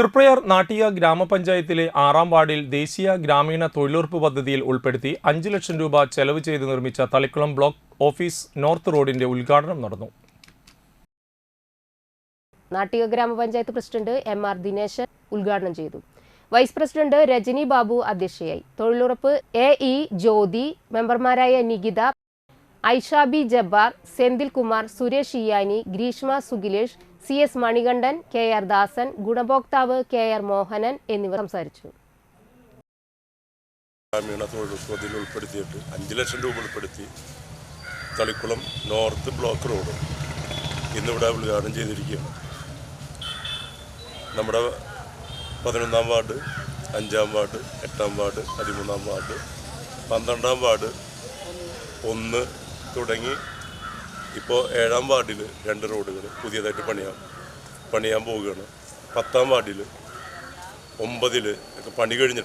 തൃപ്രയാർ നാട്ടിയ ഗ്രാമപഞ്ചായത്തിലെ ആറാം വാർഡിൽ ദേശീയ ഗ്രാമീണ തൊഴിലുറപ്പ് പദ്ധതിയിൽ ഉൾപ്പെടുത്തി അഞ്ച് ലക്ഷം രൂപ ചെലവ് ചെയ്ത് നിർമ്മിച്ച തളിക്കുളം ബ്ലോക്ക് ഓഫീസ് നോർത്ത് റോഡിന്റെ ഉദ്ഘാടനം നടന്നു. നാട്ടിക ഗ്രാമപഞ്ചായത്ത് പ്രസിഡന്റ് എം ആർ ദിനേശൻ ഉദ്ഘാടനം ചെയ്തു. വൈസ് പ്രസിഡന്റ് രജനി ബാബു അധ്യക്ഷയായി. തൊഴിലുറപ്പ് എ ഇ ജ്യോതി മെമ്പർമാരായ Nikitha Aishabi Jabbar Senthil Kumar Suresh Iyani Greeshma Sugilesh C S Manikandan K R Dasan ഗുണഭോക്താവ് K R Mohanan എന്നിവർ സംസാരിച്ചു. ഗ്രാമീണ തൊഴിലുറപ്പ് ഉൾപ്പെടുത്തിയിട്ട് അഞ്ച് ലക്ഷം രൂപ ഉൾപ്പെടുത്തി തളിക്കുളം നോർത്ത് ബ്ലോക്ക് റോഡ് ഇന്നിവിടെ ഉദ്ഘാടനം ചെയ്തിരിക്കുകയാണ്. നമ്മുടെ പതിനൊന്നാം വാർഡ് അഞ്ചാം വാർഡ് എട്ടാം വാർഡ് പതിമൂന്നാം വാർഡ് പന്ത്രണ്ടാം വാർഡ് ഒന്ന് തുടങ്ങി ഇപ്പോൾ ഏഴാം വാർഡിൽ രണ്ട് റോഡുകൾ പുതിയതായിട്ട് പണിയാൻ പണിയാൻ പോവുകയാണ്. പത്താം വാർഡിൽ ഒമ്പതിൽ ഒക്കെ പണി കഴിഞ്ഞിട്ടുണ്ട്